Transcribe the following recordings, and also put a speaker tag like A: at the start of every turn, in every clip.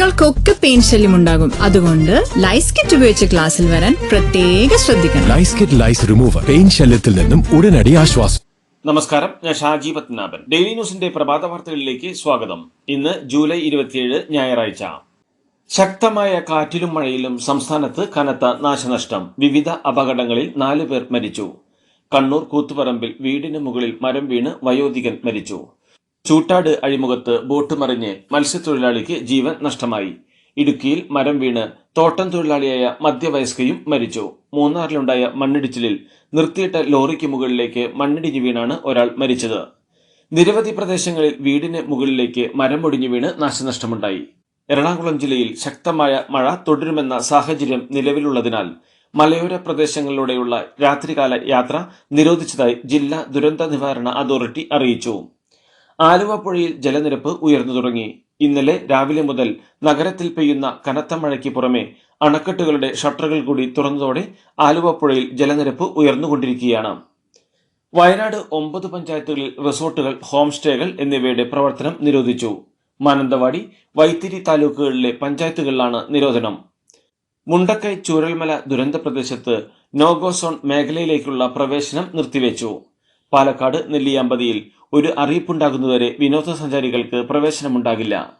A: കുട്ടികൾക്കൊക്കെ പെയിൻ ശല്യം ഉണ്ടാകും. അതുകൊണ്ട് ലൈസ് കിറ്റ് ഉപയോഗിച്ച് ക്ലാസ്സിൽ വരാൻ പ്രത്യേക ശ്രദ്ധിക്കണം.
B: Lice kit lice remover pain ശല്യത്തിൽ നിന്നും ഉടനടി ആശ്വാസം.
C: നമസ്കാരം ഞാൻ ഷാജി പത്മനാഭൻ. ഡെയിലി ന്യൂസിന്റെ പ്രഭാത വാർത്തകളിലേക്ക് സ്വാഗതം. ഇന്ന് ജൂലൈ ഇരുപത്തിയേഴ് ഞായറാഴ്ച. ശക്തമായ കാറ്റിലും മഴയിലും സംസ്ഥാനത്ത് കനത്ത നാശനഷ്ടം. വിവിധ അപകടങ്ങളിൽ നാല് പേർ മരിച്ചു. കണ്ണൂർ കൂത്തുപറമ്പിൽ വീടിന് മുകളിൽ മരം വീണ് വയോധികൻ മരിച്ചു. ചൂട്ടാട് അഴിമുഖത്ത് ബോട്ട് മറിഞ്ഞ് മത്സ്യത്തൊഴിലാളിക്ക് ജീവൻ നഷ്ടമായി. ഇടുക്കിയിൽ മരം വീണ് തോട്ടം തൊഴിലാളിയായ മധ്യവയസ്കയും മരിച്ചു. മൂന്നാറിലുണ്ടായ മണ്ണിടിച്ചിലിൽ നിർത്തിയിട്ട ലോറിക്ക് മുകളിലേക്ക് മണ്ണിടിഞ്ഞു വീണാണ് ഒരാൾ മരിച്ചത്. നിരവധി പ്രദേശങ്ങളിൽ വീടിന് മുകളിലേക്ക് മരം ഒടിഞ്ഞു വീണ് നാശനഷ്ടമുണ്ടായി. എറണാകുളം ജില്ലയിൽ ശക്തമായ മഴ തുടരുമെന്ന സാഹചര്യം നിലവിലുള്ളതിനാൽ മലയോര പ്രദേശങ്ങളിലൂടെയുള്ള രാത്രികാല യാത്ര നിരോധിച്ചതായി ജില്ലാ ദുരന്ത നിവാരണ അതോറിറ്റി അറിയിച്ചു. ആലുവ പുഴയിൽ ജലനിരപ്പ് ഉയർന്നു തുടങ്ങി. ഇന്നലെ രാവിലെ മുതൽ നഗരത്തിൽ പെയ്യുന്ന കനത്ത മഴയ്ക്ക് പുറമെ അണക്കെട്ടുകളുടെ ഷട്ടറുകൾ കൂടി തുറന്നതോടെ ആലുവ പുഴയിൽ ജലനിരപ്പ് ഉയർന്നുകൊണ്ടിരിക്കുകയാണ്. വയനാട് ഒമ്പത് പഞ്ചായത്തുകളിൽ റിസോർട്ടുകൾ ഹോം സ്റ്റേകൾ എന്നിവയുടെ പ്രവർത്തനം നിരോധിച്ചു. മാനന്തവാടി വൈത്തിരി താലൂക്കുകളിലെ പഞ്ചായത്തുകളിലാണ് നിരോധനം. മുണ്ടക്കൈ ചൂരൽമല ദുരന്ത പ്രദേശത്ത് നോഗോ സോൺ മേഖലയിലേക്കുള്ള പ്രവേശനം നിർത്തിവെച്ചു. പാലക്കാട് നെല്ലിയാമ്പതിയിൽ ഒരു അറിയിപ്പുണ്ടാകുന്നതുവരെ വിനോദസഞ്ചാരികൾക്ക് പ്രവേശനമുണ്ടാകില്ല.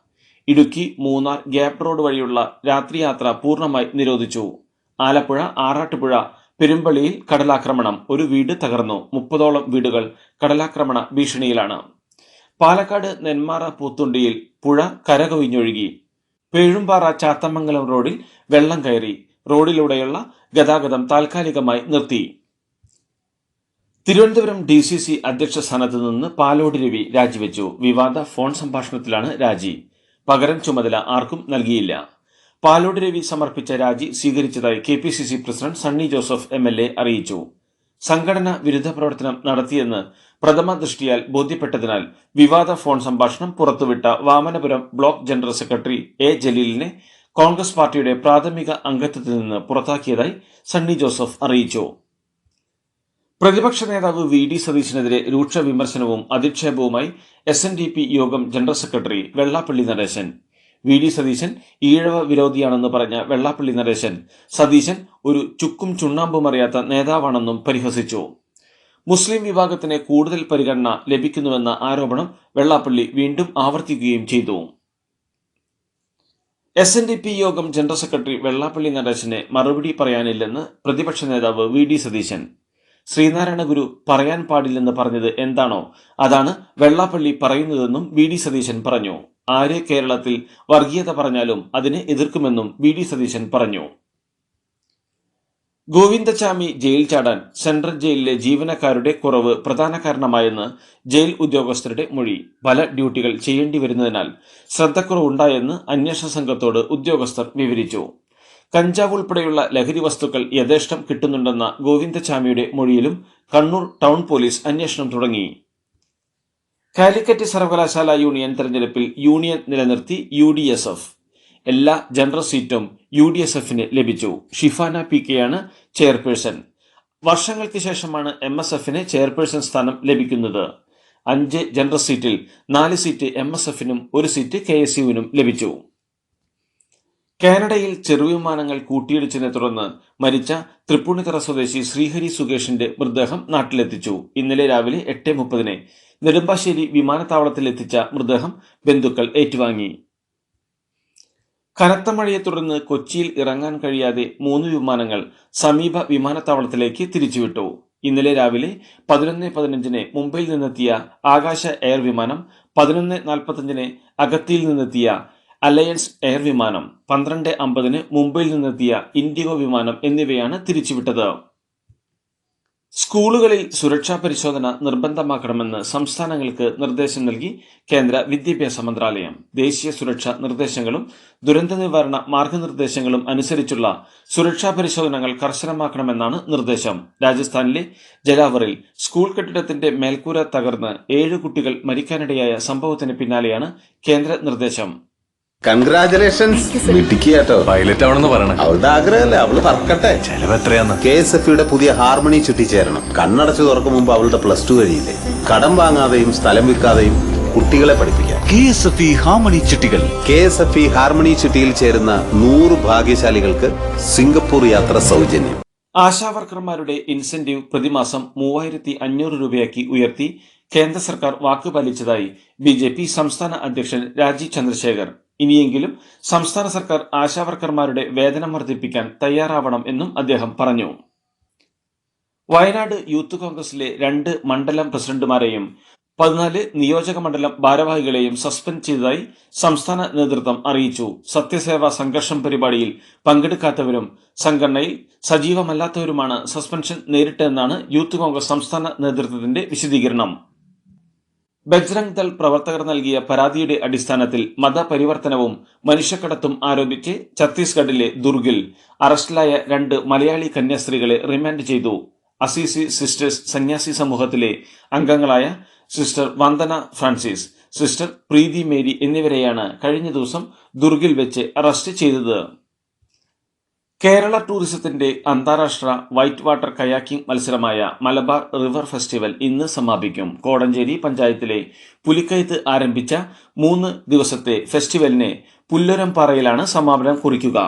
C: ഇടുക്കി മൂന്നാർ ഗ്യാപ് റോഡ് വഴിയുള്ള രാത്രിയാത്ര പൂർണമായി നിരോധിച്ചു. ആലപ്പുഴ ആറാട്ടുപുഴ പെരുമ്പള്ളിയിൽ കടലാക്രമണം ഒരു വീട് തകർന്നു. മുപ്പതോളം വീടുകൾ കടലാക്രമണ ഭീഷണിയിലാണ്. പാലക്കാട് നെന്മാറ പൂത്തുണ്ടിയിൽ പുഴ കരകവിഞ്ഞൊഴുകി. പേഴുംപാറ ചാത്തമംഗലം റോഡിൽ വെള്ളം കയറി. റോഡിലൂടെയുള്ള ഗതാഗതം താൽക്കാലികമായി നിർത്തി. തിരുവനന്തപുരം ഡി സി സി അധ്യക്ഷ സ്ഥാനത്ത് നിന്ന് പാലോട് രവി രാജിവെച്ചു. വിവാദ ഫോൺ സംഭാഷണത്തിലാണ് രാജി. പകരം ചുമതല ആർക്കും നൽകിയില്ല. പാലോട് രവി സമർപ്പിച്ച രാജി സ്വീകരിച്ചതായി K P C C president Sunny Joseph M L A അറിയിച്ചു. സംഘടന വിരുദ്ധ പ്രവർത്തനം നടത്തിയെന്ന് പ്രഥമ ദൃഷ്ടിയാൽ ബോധ്യപ്പെട്ടതിനാൽ വിവാദ ഫോൺ സംഭാഷണം പുറത്തുവിട്ട Vamanapuram block general secretary A ജലീലിനെ Congress പാർട്ടിയുടെ പ്രാഥമിക അംഗത്വത്തിൽ നിന്ന് പുറത്താക്കിയതായി സണ്ണി ജോസഫ് അറിയിച്ചു. പ്രതിപക്ഷ നേതാവ് വി ഡി സതീശനെതിരെ രൂക്ഷ വിമർശനവും അധിക്ഷേപവുമായി S N D P Yogam general secretary Vellappally Natesan V D Satheesan Ezhava വിരോധിയാണെന്ന് പറഞ്ഞ വെള്ളാപ്പള്ളി നടേശൻ സതീശൻ ഒരു ചുക്കും ചുണ്ണാമ്പും അറിയാത്ത നേതാവാണെന്നും പരിഹസിച്ചു. മുസ്ലിം വിഭാഗത്തിന് കൂടുതൽ പരിഗണന ലഭിക്കുന്നുവെന്ന ആരോപണം വെള്ളാപ്പള്ളി വീണ്ടും ആവർത്തിക്കുകയും ചെയ്തു. S N D P Yogam general secretary Vellappally Natesan മറുപടി പറയാനില്ലെന്ന് പ്രതിപക്ഷ നേതാവ് വി ഡി സതീശൻ. ശ്രീനാരായണ ഗുരു പറയാൻ പാടില്ലെന്ന് പറഞ്ഞത് എന്താണോ? അതാണ് വെള്ളാപ്പള്ളി പറയുന്നതെന്നും വി ഡി സതീശൻ പറഞ്ഞു. ആര് കേരളത്തിൽ വർഗീയത പറഞ്ഞാലും അതിനെ എതിർക്കുമെന്നും വി ഡി സതീശൻ പറഞ്ഞു. ഗോവിന്ദചാമി ജയിൽ ചാടാൻ സെൻട്രൽ ജയിലിലെ ജീവനക്കാരുടെ കുറവ് പ്രധാന കാരണമായെന്ന് ജയിൽ ഉദ്യോഗസ്ഥരുടെ മൊഴി. പല ഡ്യൂട്ടികൾ ചെയ്യേണ്ടി വരുന്നതിനാൽ ശ്രദ്ധക്കുറവുണ്ടായെന്ന് അന്വേഷണ സംഘത്തോട് ഉദ്യോഗസ്ഥർ വിവരിച്ചു. കഞ്ചാവ് ഉൾപ്പെടെയുള്ള ലഹരി വസ്തുക്കൾ യഥേഷ്ടം കിട്ടുന്നുണ്ടെന്ന ഗോവിന്ദചാമിയുടെ മൊഴിയിലും കണ്ണൂർ ടൗൺ പോലീസ് അന്വേഷണം തുടങ്ങി. കാലിക്കറ്റ് സർവകലാശാല യൂണിയൻ തെരഞ്ഞെടുപ്പിൽ യൂണിയൻ നിലനിർത്തി യു ഡി എസ് എഫ്. എല്ലാ ജനറൽ സീറ്റും യു ഡി എസ് എഫിന് ലഭിച്ചു. ഷിഫാന പി ആണ് ചെയർപേഴ്സൺ. വർഷങ്ങൾക്ക് ശേഷമാണ് എം എസ് എഫിന് ചെയർപേഴ്സൺ സ്ഥാനം ലഭിക്കുന്നത്. അഞ്ച് ജനറൽ സീറ്റിൽ നാല് സീറ്റ് എം എസ് എഫിനും ഒരു സീറ്റ് കെ എസ് യുവിനും ലഭിച്ചു. കാനഡയിൽ ചെറുവിമാനങ്ങൾ കൂട്ടിയിടിച്ചതിനെ തുടർന്ന് മരിച്ച തൃപ്പൂണിത്തറ സ്വദേശി ശ്രീഹരി സുകേഷിന്റെ മൃതദേഹം നാട്ടിലെത്തിച്ചു. ഇന്നലെ രാവിലെ എട്ട് മുപ്പതിന് നെടുമ്പാശ്ശേരി വിമാനത്താവളത്തിൽ എത്തിച്ച മൃതദേഹം ബന്ധുക്കൾ ഏറ്റുവാങ്ങി. കനത്ത മഴയെ തുടർന്ന് കൊച്ചിയിൽ ഇറങ്ങാൻ കഴിയാതെ മൂന്ന് വിമാനങ്ങൾ സമീപ വിമാനത്താവളത്തിലേക്ക് തിരിച്ചുവിട്ടു. ഇന്നലെ രാവിലെ പതിനൊന്ന് പതിനഞ്ചിന് മുംബൈയിൽ നിന്നെത്തിയ ആകാശ എയർ വിമാനം പതിനൊന്ന് നാൽപ്പത്തഞ്ചിന് അഗത്തിയിൽ നിന്നെത്തിയ അലയൻസ് എയർ വിമാനം പന്ത്രണ്ട് അമ്പതിന് മുംബൈയിൽ നിന്നെത്തിയ ഇൻഡിഗോ വിമാനം എന്നിവയാണ് തിരിച്ചുവിട്ടത്. സ്കൂളുകളിൽ സുരക്ഷാ പരിശോധന നിർബന്ധമാക്കണമെന്ന് സംസ്ഥാനങ്ങൾക്ക് നിർദ്ദേശം നൽകി കേന്ദ്ര വിദ്യാഭ്യാസ മന്ത്രാലയം. ദേശീയ സുരക്ഷാ നിർദ്ദേശങ്ങളും ദുരന്ത നിവാരണ മാർഗനിർദ്ദേശങ്ങളും അനുസരിച്ചുള്ള സുരക്ഷാ പരിശോധനകൾ കർശനമാക്കണമെന്നാണ് നിർദ്ദേശം. രാജസ്ഥാനിലെ ജലാവറിൽ സ്കൂൾ കെട്ടിടത്തിന്റെ മേൽക്കൂര തകർന്ന് ഏഴ് കുട്ടികൾ മരിക്കാനിടയായ സംഭവത്തിന് പിന്നാലെയാണ് കേന്ദ്ര നിർദ്ദേശം.
D: കൺഗ്രാചുലേഷൻസ് മിടുക്കിയാട്ടോ
B: പൈലറ്റ് ആവണമെന്ന് പറയണം.
D: അവളുടെ ആഗ്രഹമല്ലേ? അവൾ പറക്കട്ടെ.
B: ചെലവ് എത്രയാന്ന്?
D: കെ എസ് എഫ് യുടെ പുതിയ ഹാർമണി ചുറ്റിച്ചേരണം. കണ്ണടച്ചു തുറക്കും മുമ്പ് അവളുടെ പ്ലസ് ടു കഴിയില്ലേ? കടം വാങ്ങാതെയും സ്ഥലം വിൽക്കാതെയും കുട്ടികളെ പഠിപ്പിക്കാം.
E: K S F E harmony ചിട്ടികൾ
D: K S F E harmony ചുറ്റിയിൽ ചേരുന്ന നൂറ് ഭാഗ്യശാലികൾക്ക് സിംഗപ്പൂർ യാത്ര സൗജന്യം.
C: ആശാവർക്കർമാരുടെ ഇൻസെന്റീവ് പ്രതിമാസം മൂവായിരത്തി അഞ്ഞൂറ് രൂപയാക്കി ഉയർത്തി കേന്ദ്ര സർക്കാർ വാക്കുപാലിച്ചതായി ബി ജെ പി സംസ്ഥാന അധ്യക്ഷൻ രാജീവ് ചന്ദ്രശേഖർ. ഇനിയെങ്കിലും സംസ്ഥാന സർക്കാർ ആശാവർക്കർമാരുടെ വേതനം വർദ്ധിപ്പിക്കാൻ തയ്യാറാവണം എന്നും അദ്ദേഹം പറഞ്ഞു. വയനാട് യൂത്ത് കോൺഗ്രസിലെ രണ്ട് മണ്ഡലം പ്രസിഡന്റുമാരെയും പതിനാല് നിയോജക മണ്ഡലം ഭാരവാഹികളെയും സസ്പെൻഡ് ചെയ്തതായി സംസ്ഥാന നേതൃത്വം അറിയിച്ചു. സത്യസേവാ സംഘർഷം പരിപാടിയിൽ പങ്കെടുക്കാത്തവരും സംഘടനയിൽ സജീവമല്ലാത്തവരുമാണ് സസ്പെൻഷൻ നേരിട്ടതെന്നാണ് യൂത്ത് കോൺഗ്രസ് സംസ്ഥാന നേതൃത്വത്തിന്റെ വിശദീകരണം. ബജ്രംഗ് ദൾ പ്രവർത്തകർ നൽകിയ പരാതിയുടെ അടിസ്ഥാനത്തിൽ മതപരിവർത്തനവും മനുഷ്യക്കടത്തും ആരോപിച്ച് ഛത്തീസ്ഗഡിലെ ദുർഗിൽ അറസ്റ്റിലായ രണ്ട് മലയാളി കന്യാസ്ത്രീകളെ റിമാൻഡ് ചെയ്തു. അസീസി സിസ്റ്റേഴ്സ് സന്യാസി സമൂഹത്തിലെ അംഗങ്ങളായ sister Vandana Francis sister Preethi Mary എന്നിവരെയാണ് കഴിഞ്ഞ ദിവസം ദുർഗിൽ വെച്ച് അറസ്റ്റ് ചെയ്തത്. കേരള ടൂറിസത്തിന്റെ അന്താരാഷ്ട്ര വൈറ്റ് വാട്ടർ കയാക്കിംഗ് മത്സരമായ മലബാർ റിവർ ഫെസ്റ്റിവൽ ഇന്ന് സമാപിക്കും. കോടഞ്ചേരി പഞ്ചായത്തിലെ പുലിക്കയത്ത് ആരംഭിച്ച മൂന്ന് ദിവസത്തെ ഫെസ്റ്റിവലിനെ ഫെസ്റ്റിവലിന് പുല്ലൊരംപാറയിലാണ് സമാപനം കുറിക്കുക.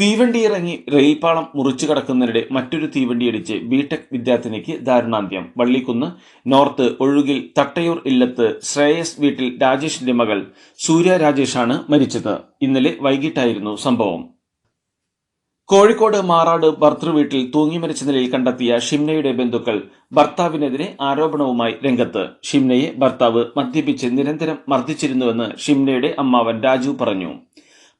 C: തീവണ്ടിയിറങ്ങി റെയിൽപാളം മുറിച്ചു കടക്കുന്നതിനിടെ മറ്റൊരു തീവണ്ടിയിടിച്ച് ബിടെക് വിദ്യാർത്ഥിനിക്ക് ദാരുണാന്ത്യം. വള്ളിക്കുന്ന് നോർത്ത് ഒഴുകിൽ തട്ടയൂർ ഇല്ലത്ത് ശ്രേയസ് വീട്ടിൽ രാജേഷിന്റെ മകൾ സൂര്യ രാജേഷാണ് മരിച്ചത്. ഇന്നലെ വൈകിട്ടായിരുന്നു സംഭവം. കോഴിക്കോട് മാറാട് ഭർത്തൃവീട്ടിൽ തൂങ്ങി മരിച്ച നിലയിൽ കണ്ടെത്തിയ ഷിംനയുടെ ബന്ധുക്കൾ ഭർത്താവിനെതിരെ ആരോപണവുമായി രംഗത്ത്. ഷിംനയെ ഭർത്താവ് മദ്യപിച്ച് നിരന്തരം മർദ്ദിച്ചിരുന്നുവെന്ന് ഷിംനയുടെ അമ്മാവൻ രാജു പറഞ്ഞു.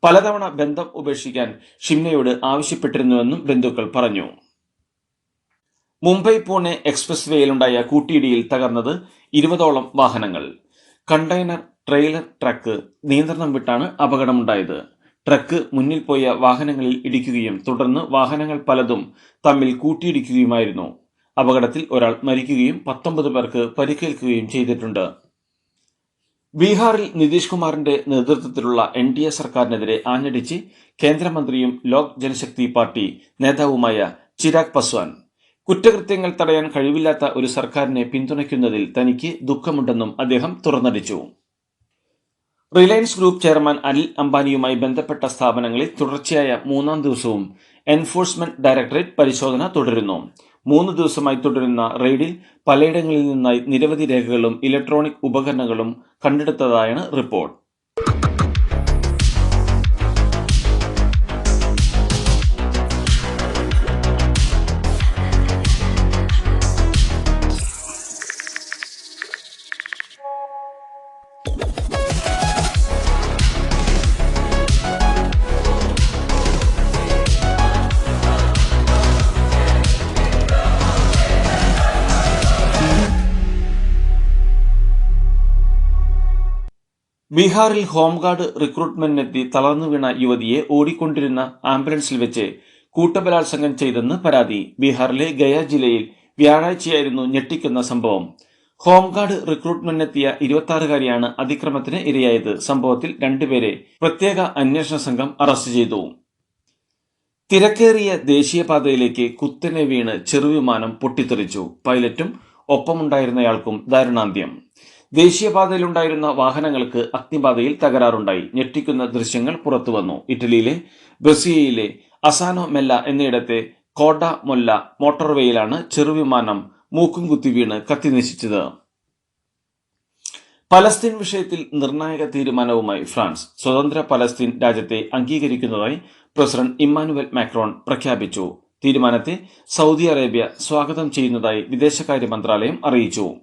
C: പലതവണ ബന്ധം ഉപേക്ഷിക്കാൻ ഷിംനയോട് ആവശ്യപ്പെട്ടിരുന്നുവെന്നും ബന്ധുക്കൾ പറഞ്ഞു. മുംബൈ പൂനെ എക്സ്പ്രസ് വേയിലുണ്ടായ കൂട്ടിയിടിയിൽ തകർന്നത് ഇരുപതോളം വാഹനങ്ങൾ. കണ്ടെയ്നർ ട്രെയിലർ ട്രക്ക് നിയന്ത്രണം വിട്ടാണ് അപകടമുണ്ടായത്. ട്രക്ക് മുന്നിൽ പോയ വാഹനങ്ങളിൽ ഇടിക്കുകയും തുടർന്ന് വാഹനങ്ങൾ പലതും തമ്മിൽ കൂട്ടിയിടിക്കുകയുമായിരുന്നു. അപകടത്തിൽ ഒരാൾ മരിക്കുകയും പത്തൊമ്പത് പേർക്ക് പരിക്കേൽക്കുകയും ചെയ്തിട്ടുണ്ട്. ബീഹാറിൽ നിതീഷ് കുമാറിന്റെ നേതൃത്വത്തിലുള്ള എൻ ഡി എ സർക്കാരിനെതിരെ ആഞ്ഞടിച്ച് കേന്ദ്രമന്ത്രിയും ലോക് ജനശക്തി പാർട്ടി നേതാവുമായ ചിരാഗ് പസ്വാൻ. കുറ്റകൃത്യങ്ങൾ തടയാൻ കഴിവില്ലാത്ത ഒരു സർക്കാരിനെ പിന്തുണയ്ക്കുന്നതിൽ തനിക്ക് ദുഃഖമുണ്ടെന്നും അദ്ദേഹം തുറന്നടിച്ചു. റിലയൻസ് ഗ്രൂപ്പ് ചെയർമാൻ അനിൽ അംബാനിയുമായി ബന്ധപ്പെട്ട സ്ഥാപനങ്ങളിൽ തുടർച്ചയായ മൂന്നാം ദിവസവും എൻഫോഴ്സ്മെന്റ് ഡയറക്ടറേറ്റ് പരിശോധന തുടരുന്നു. മൂന്ന് ദിവസമായി തുടരുന്ന റെയ്ഡിൽ പലയിടങ്ങളിൽ നിന്നായി നിരവധി രേഖകളും ഇലക്ട്രോണിക് ഉപകരണങ്ങളും കണ്ടെടുത്തതായാണ് റിപ്പോർട്ട്. ബീഹാറിൽ ഹോംഗാർഡ് റിക്രൂട്ട്മെന്റിനെത്തി തളർന്നു വീണ യുവതിയെ ഓടിക്കൊണ്ടിരുന്ന ആംബുലൻസിൽ വെച്ച് കൂട്ടബലാത്സംഗം ചെയ്തെന്ന് പരാതി. ബീഹാറിലെ ഗയ ജില്ലയിൽ വ്യാഴാഴ്ചയായിരുന്നു ഞെട്ടിക്കുന്ന സംഭവം. ഹോംഗാർഡ് റിക്രൂട്ട്മെന്റിനെത്തിയ ഇരുപത്തിയാറുകാരിയാണ് അതിക്രമത്തിന് ഇരയായത്. സംഭവത്തിൽ രണ്ടുപേരെ പ്രത്യേക അന്വേഷണ സംഘം അറസ്റ്റ് ചെയ്തു. തിരക്കേറിയ ദേശീയപാതയിലേക്ക് കുത്തനെ വീണ് ചെറുവിമാനം പൊട്ടിത്തെറിച്ചു. പൈലറ്റും ഒപ്പമുണ്ടായിരുന്നയാൾക്കും ദാരുണാന്ത്യം. ദേശീയപാതയിലുണ്ടായിരുന്ന വാഹനങ്ങൾക്ക് അഗ്നിപാതയിൽ തകരാറുണ്ടായി. ഞെട്ടിക്കുന്ന ദൃശ്യങ്ങൾ പുറത്തുവന്നു. ഇറ്റലിയിലെ ബ്രസീലിലെ അസാനോ മെല്ല എന്നയിടത്തെ കോഡ മൊല്ല മോട്ടോർവേയിലാണ് ചെറുവിമാനം മൂക്കും കുത്തി വീണ് കത്തിനശിച്ചത് പലസ്തീൻ വിഷയത്തിൽ നിർണായക തീരുമാനവുമായി ഫ്രാൻസ്. സ്വതന്ത്ര പലസ്തീൻ രാജ്യത്തെ അംഗീകരിക്കുന്നതായി പ്രസിഡന്റ് ഇമ്മാനുവൽ മാക്രോൺ പ്രഖ്യാപിച്ചു. തീരുമാനത്തെ സൗദി അറേബ്യ സ്വാഗതം ചെയ്യുന്നതായി വിദേശകാര്യ മന്ത്രാലയം അറിയിച്ചു.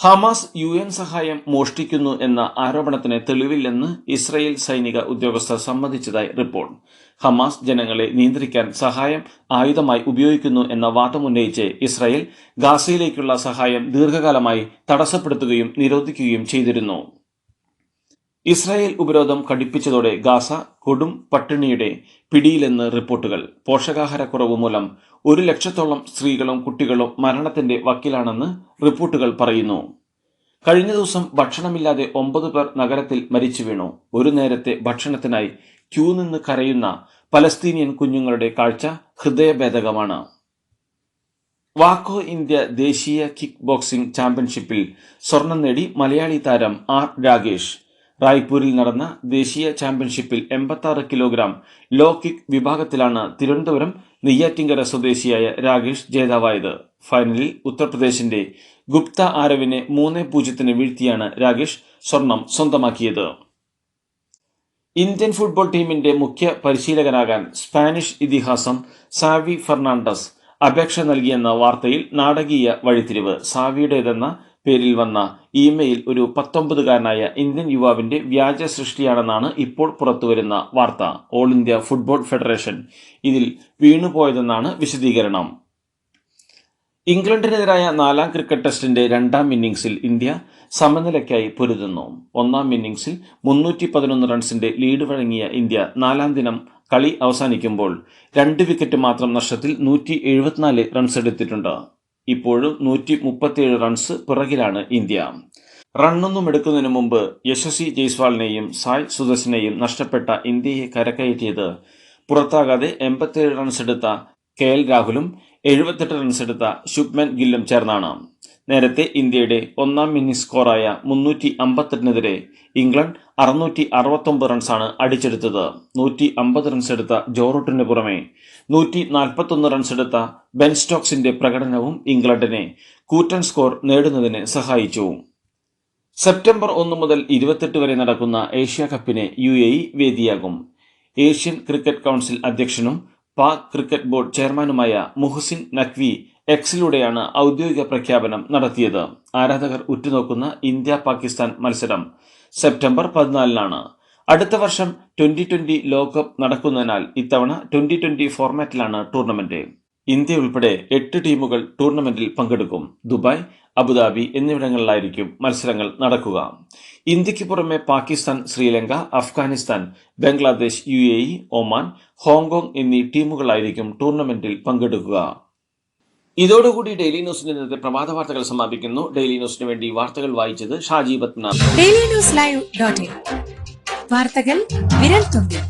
C: ഹമാസ് യു എൻ സഹായം മോഷ്ടിക്കുന്നു എന്ന ആരോപണത്തിന് തെളിവില്ലെന്ന് ഇസ്രയേൽ സൈനിക ഉദ്യോഗസ്ഥർ സമ്മതിച്ചതായി റിപ്പോർട്ട്. ഹമാസ് ജനങ്ങളെ നിയന്ത്രിക്കാൻ സഹായം ആയുധമായി ഉപയോഗിക്കുന്നു എന്ന വാദമുന്നയിച്ച് ഇസ്രയേൽ ഗാസയിലേക്കുള്ള സഹായം ദീർഘകാലമായി തടസ്സപ്പെടുത്തുകയും നിരോധിക്കുകയും ചെയ്തിരുന്നു. ഇസ്രായേൽ ഉപരോധം കടുപ്പിച്ചതോടെ ഗാസ കൊടും പട്ടിണിയുടെ പിടിയിലെന്ന് റിപ്പോർട്ടുകൾ. പോഷകാഹാരക്കുറവ് മൂലം ഒരു ലക്ഷത്തോളം സ്ത്രീകളും കുട്ടികളും മരണത്തിന്റെ വക്കിലാണെന്ന് റിപ്പോർട്ടുകൾ പറയുന്നു. കഴിഞ്ഞ ദിവസം ഭക്ഷണമില്ലാതെ ഒമ്പത് പേർ നഗരത്തിൽ മരിച്ചു വീണു. ഒരു നേരത്തെ ഭക്ഷണത്തിനായി ക്യൂ നിന്ന് കരയുന്ന പലസ്തീനിയൻ കുഞ്ഞുങ്ങളുടെ കാഴ്ച ഹൃദയഭേദകമാണ്. വാക്കോ ഇന്ത്യ ദേശീയ കിക്ക് ബോക്സിംഗ് ചാമ്പ്യൻഷിപ്പിൽ സ്വർണം നേടി മലയാളി താരം ആർ രാഗേഷ്. റായ്പൂരിൽ നടന്ന ദേശീയ ചാമ്പ്യൻഷിപ്പിൽ എൺപത്തി കിലോഗ്രാം ലോ കിക്ക് വിഭാഗത്തിലാണ് തിരുവനന്തപുരം നെയ്യാറ്റിങ്കര സ്വദേശിയായ രാകേഷ് ജേതാവായത്. ഫൈനലിൽ ഉത്തർപ്രദേശിന്റെ ഗുപ്ത ആരവിനെ മൂന്ന് പൂജ്യത്തിന് വീഴ്ത്തിയാണ് രാകേഷ് സ്വർണം സ്വന്തമാക്കിയത്. ഇന്ത്യൻ ഫുട്ബോൾ ടീമിന്റെ മുഖ്യ പരിശീലകനാകാൻ സ്പാനിഷ് ഇതിഹാസം സാവി ഫെർണാണ്ടസ് അപേക്ഷ നൽകിയെന്ന വാർത്തയിൽ നാടകീയ വഴിത്തിരിവ് സാവിയുടേതെന്ന പേരിൽ വന്ന ഇമെയിൽ ഒരു പത്തൊമ്പതുകാരനായ ഇന്ത്യൻ യുവാവിന്റെ വ്യാജ സൃഷ്ടിയാണെന്നാണ് ഇപ്പോൾ പുറത്തുവരുന്ന വാർത്ത. ഓൾ ഇന്ത്യ ഫുട്ബോൾ ഫെഡറേഷൻ ഇതിൽ വീണുപോയതെന്നാണ് വിശദീകരണം. ഇംഗ്ലണ്ടിനെതിരായ നാലാം ക്രിക്കറ്റ് ടെസ്റ്റിന്റെ രണ്ടാം ഇന്നിംഗ്സിൽ ഇന്ത്യ സമനിലയ്ക്കായി പൊരുതുന്നു. ഒന്നാം ഇന്നിംഗ്സിൽ മുന്നൂറ്റി പതിനൊന്ന് റൺസിന്റെ ലീഡ് വഴങ്ങിയ ഇന്ത്യ നാലാം ദിനം കളി അവസാനിക്കുമ്പോൾ രണ്ട് വിക്കറ്റ് മാത്രം നഷ്ടത്തിൽ നൂറ്റി എഴുപത്തിനാല് റൺസ് എടുത്തിട്ടുണ്ട് ഇപ്പോഴും നൂറ്റി മുപ്പത്തിയേഴ് റൺസ് പിറകിലാണ് ഇന്ത്യ. റണ്ണൊന്നും എടുക്കുന്നതിന് മുമ്പ് യശസ്വി ജയ്സ്വാളിനെയും സായ് സുദർശനെയും നഷ്ടപ്പെട്ട ഇന്ത്യയെ കരക്കയറ്റിയത് പുറത്താകാതെ എൺപത്തിയേഴ് റൺസ് എടുത്ത കെ എൽ രാഹുലും എഴുപത്തെട്ട് റൺസ് എടുത്ത ശുഭ്മൻ ഗില്ലും ചേർന്നാണ്. നേരത്തെ ഇന്ത്യയുടെ ഒന്നാം മിനി സ്കോറായ മുന്നൂറ്റി അമ്പത്തെട്ടിനെതിരെ ഇംഗ്ലണ്ട് അറുന്നൂറ്റി അറുപത്തൊമ്പത് റൺസാണ് അടിച്ചെടുത്തത്. നൂറ്റി അമ്പത് റൺസ് എടുത്ത ജോറൂട്ടിന് പുറമെ നൂറ്റി നാൽപ്പത്തൊന്ന് റൺസ് എടുത്ത ബെൻ സ്റ്റോക്സിന്റെ പ്രകടനവും ഇംഗ്ലണ്ടിനെ കൂറ്റൻ സ്കോർ നേടുന്നതിന് സഹായിച്ചു. സെപ്റ്റംബർ ഒന്ന് മുതൽ ഇരുപത്തെട്ട് വരെ നടക്കുന്ന ഏഷ്യ കപ്പിന് യു എ വേദിയാകും. ഏഷ്യൻ ക്രിക്കറ്റ് കൗൺസിൽ അധ്യക്ഷനും പാക് ക്രിക്കറ്റ് ബോർഡ് ചെയർമാനുമായ മുഹസിൻ നഖ്വി എക്സിലൂടെയാണ് ഔദ്യോഗിക പ്രഖ്യാപനം നടത്തിയത്. ആരാധകർ ഉറ്റുനോക്കുന്ന ഇന്ത്യ പാകിസ്ഥാൻ മത്സരം സെപ്റ്റംബർ പതിനാലിനാണ്. അടുത്ത വർഷം ട്വന്റി ട്വന്റി ലോകകപ്പ് നടക്കുന്നതിനാൽ ഇത്തവണ ട്വന്റി ട്വന്റി ഫോർമാറ്റിലാണ് ടൂർണമെന്റ്. ഇന്ത്യ ഉൾപ്പെടെ എട്ട് ടീമുകൾ ടൂർണമെന്റിൽ പങ്കെടുക്കും. ദുബായ് അബുദാബി എന്നിവിടങ്ങളിലായിരിക്കും മത്സരങ്ങൾ നടക്കുക. ഇന്ത്യയ്ക്ക് പുറമെ Pakistan Sri Lanka Afghanistan Bangladesh U Oman Hong Kong എന്നീ ടീമുകളായിരിക്കും ടൂർണമെന്റിൽ പങ്കെടുക്കുക. ഇതോടുകൂടി ഡെയിലി ന്യൂസിന്റെ ഇന്നത്തെ പ്രഭാത വാർത്തകൾ സമാപിക്കുന്നു. ഡെയിലി ന്യൂസിന് വേണ്ടി വാർത്തകൾ വായിച്ചത് Shaji Padmanabh
F: daily news live dot വാർത്തകൾ വിരൽ തുമ്പിൽ.